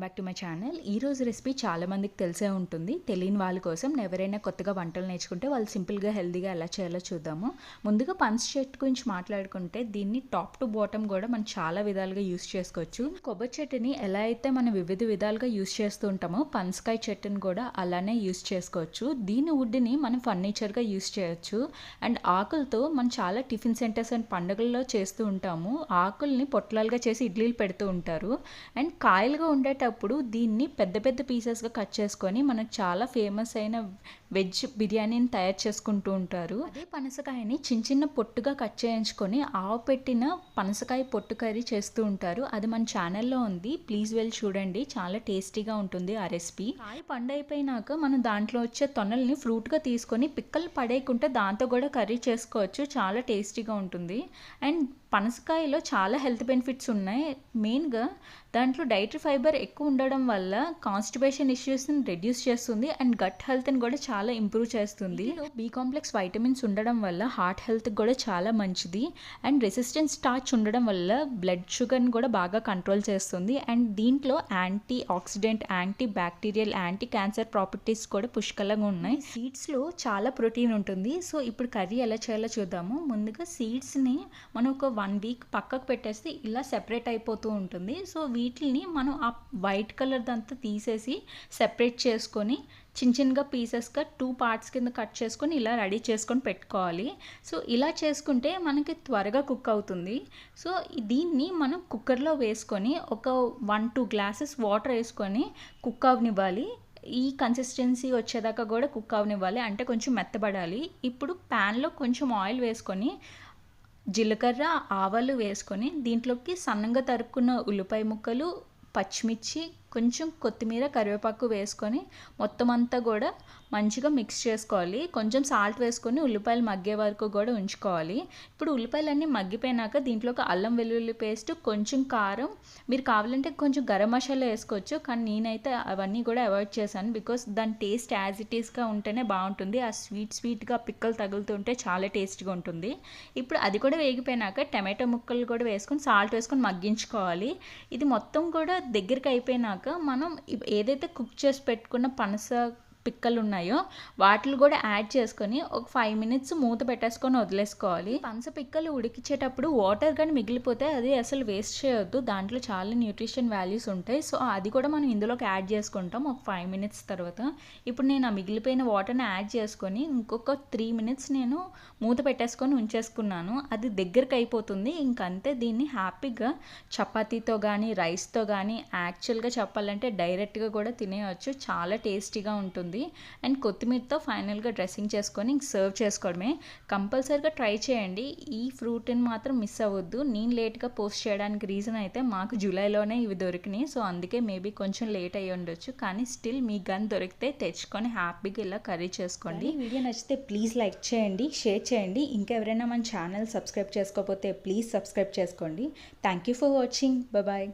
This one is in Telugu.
బ్యాక్ టు మై ఛానల్ ఈరోజు రెసిపీ చాలా మందికి తెలిసే ఉంటుంది. తెలియని వాళ్ళ కోసం ఎవరైనా కొత్తగా వంటలు నేర్చుకుంటే వాళ్ళు సింపుల్గా హెల్తీగా ఎలా చేయాలో చూద్దాము. ముందుగా పన్స్ చెట్టు గురించి మాట్లాడుకుంటే దీన్ని టాప్ టు బాటమ్ కూడా మనం చాలా విధాలుగా యూస్ చేసుకోవచ్చు. కొబ్బరి చెట్టుని ఎలా అయితే మనం వివిధ విధాలుగా యూస్ చేస్తూ ఉంటామో పనసకాయ చెట్టుని కూడా అలానే యూస్ చేసుకోవచ్చు. దీని వుడ్ని మనం ఫర్నిచర్గా యూస్ చేయొచ్చు. అండ్ ఆకులతో మనం చాలా టిఫిన్ సెంటర్స్ అండ్ పండుగల్లో చేస్తూ ఉంటాము. ఆకుల్ని పొట్లాలుగా చేసి ఇడ్లీలు పెడుతూ ఉంటారు. అండ్ కాయలుగా ఉండే వండేటప్పుడు దీన్ని పెద్ద పెద్ద పీసెస్గా కట్ చేసుకొని మనకు చాలా ఫేమస్ అయిన వెజ్ బిర్యానీని తయారు చేసుకుంటూ ఉంటారు. అదే పనసకాయని చిన్న చిన్న పొట్టుగా కట్ చేయించుకొని ఆవు పెట్టిన పనసకాయ పొట్టు కర్రీ చేస్తూ ఉంటారు. అది మన ఛానల్లో ఉంది. ప్లీజ్ వెళ్ళి చూడండి. చాలా టేస్టీగా ఉంటుంది ఆ రెసిపీ కాయ పండు అయిపోయినాక మనం దాంట్లో వచ్చే తొనల్ని ఫ్రూట్గా తీసుకొని పిక్కలు పడేయకుంటే దాంతో కూడా కర్రీ చేసుకోవచ్చు. చాలా టేస్టీగా ఉంటుంది. అండ్ పనసకాయలో చాలా హెల్త్ బెనిఫిట్స్ ఉన్నాయి. మెయిన్గా దాంట్లో డైటరీ ఫైబర్ ఎక్కువ ఉండడం వల్ల కాన్స్టిపేషన్ ఇష్యూస్ని రెడ్యూస్ చేస్తుంది అండ్ గట్ హెల్త్ని కూడా చాలా ఇంప్రూవ్ చేస్తుంది. బీ కాంప్లెక్స్ వైటమిన్స్ ఉండడం వల్ల హార్ట్ హెల్త్కి కూడా చాలా మంచిది అండ్ రెసిస్టెన్స్ స్టార్చ్ ఉండడం వల్ల బ్లడ్ షుగర్ని కూడా బాగా కంట్రోల్ చేస్తుంది అండ్ దీంట్లో antioxidant antibacterial anti cancer properties కూడా పుష్కలంగా ఉన్నాయి. సీడ్స్లో చాలా ప్రోటీన్ ఉంటుంది. సో ఇప్పుడు కర్రీ ఎలా చేయాలో చూద్దాము. ముందుగా సీడ్స్ని మనం ఒక వన్ వీక్ పక్కకు పెట్టేస్తే ఇలా సెపరేట్ అయిపోతూ ఉంటుంది. సో వీటిని మనం ఆ వైట్ కలర్ దంతా తీసేసి సెపరేట్ చేసుకొని చిన్న చిన్నగా పీసెస్గా టూ పార్ట్స్ కింద కట్ చేసుకొని ఇలా రెడీ చేసుకొని పెట్టుకోవాలి. సో ఇలా చేసుకుంటే మనకి త్వరగా కుక్ అవుతుంది. సో దీన్ని మనం కుక్కర్లో వేసుకొని ఒక వన్ టూ గ్లాసెస్ వాటర్ వేసుకొని కుక్ అవనివ్వాలి. ఈ కన్సిస్టెన్సీ వచ్చేదాకా కూడా కుక్ అవనివ్వాలి. అంటే కొంచెం మెత్తబడాలి. ఇప్పుడు ప్యాన్లో కొంచెం ఆయిల్ వేసుకొని జీలకర్ర ఆవాలు వేసుకొని దీంట్లోకి సన్నగా తరుక్కున్న ఉల్లిపాయ ముక్కలు పచ్చిమిర్చి కొంచెం కొత్తిమీర కరివేపాకు వేసుకొని మొత్తం అంతా కూడా మంచిగా మిక్స్ చేసుకోవాలి. కొంచెం సాల్ట్ వేసుకొని ఉల్లిపాయలు మగ్గే వరకు కూడా ఉంచుకోవాలి. ఇప్పుడు ఉల్లిపాయలన్నీ మగ్గిపోయినాక దీంట్లోకి అల్లం వెల్లుల్లి పేస్ట్ కొంచెం కారం. మీరు కావాలంటే కొంచెం గరం మసాలా వేసుకోవచ్చు కానీ నేనైతే అవన్నీ కూడా అవాయిడ్ చేశాను బికాస్ దాని టేస్ట్ యాజ్ ఇట్ ఈస్గా ఉంటేనే బాగుంటుంది. ఆ స్వీట్ స్వీట్గా పిక్కలు తగులుతుంటే చాలా టేస్ట్గా ఉంటుంది. ఇప్పుడు అది కూడా వేగిపోయినాక టమాటో ముక్కలు కూడా వేసుకొని సాల్ట్ వేసుకొని మగ్గించుకోవాలి. ఇది మొత్తం కూడా దగ్గరికి అయిపోయినాక మనం ఏదైతే కుక్ చేసి పెట్టుకున్న పనస పిక్కలు ఉన్నాయో వాటిని కూడా యాడ్ చేసుకొని ఒక ఫైవ్ మినిట్స్ మూత పెట్టేసుకొని వదిలేసుకోవాలి. పంచ పిక్కలు ఉడికించేటప్పుడు వాటర్ కానీ మిగిలిపోతే అది అసలు వేస్ట్ చేయొద్దు. దాంట్లో చాలా న్యూట్రిషన్ వాల్యూస్ ఉంటాయి. సో అది కూడా మనం ఇందులోకి యాడ్ చేసుకుంటాం ఒక ఫైవ్ మినిట్స్ తర్వాత. ఇప్పుడు నేను ఆ మిగిలిపోయిన వాటర్ని యాడ్ చేసుకొని ఇంకొక త్రీ మినిట్స్ నేను మూత పెట్టేసుకొని ఉంచేసుకున్నాను. అది దగ్గరికి అయిపోతుంది. ఇంకంతే దీన్ని హ్యాపీగా చపాతీతో కానీ రైస్తో కానీ యాక్చువల్గా చెప్పాలంటే డైరెక్ట్గా కూడా తినేయచ్చు. చాలా టేస్టీగా ఉంటుంది. ఉంటుంది. అండ్ కొత్తిమీరతో ఫైనల్గా డ్రెస్సింగ్ చేసుకొని సర్వ్ చేసుకోవడమే. కంపల్సరీగా ట్రై చేయండి. ఈ ఫ్రూట్ని మాత్రం మిస్ అవ్వద్దు. నేను లేట్గా పోస్ట్ చేయడానికి రీజన్ అయితే మాకు జూలైలోనే ఇవి దొరికినాయి. సో అందుకే మేబీ కొంచెం లేట్ అయ్యి ఉండొచ్చు. కానీ స్టిల్ మీ గన్ దొరికితే తెచ్చుకొని హ్యాపీగా ఇలా కర్రీ చేసుకోండి. వీడియో నచ్చితే ప్లీజ్ లైక్ చేయండి షేర్ చేయండి. ఇంకా ఎవరైనా మన ఛానల్ సబ్స్క్రైబ్ చేసుకోకపోతే ప్లీజ్ సబ్స్క్రైబ్ చేసుకోండి. Thank you for watching. Bye.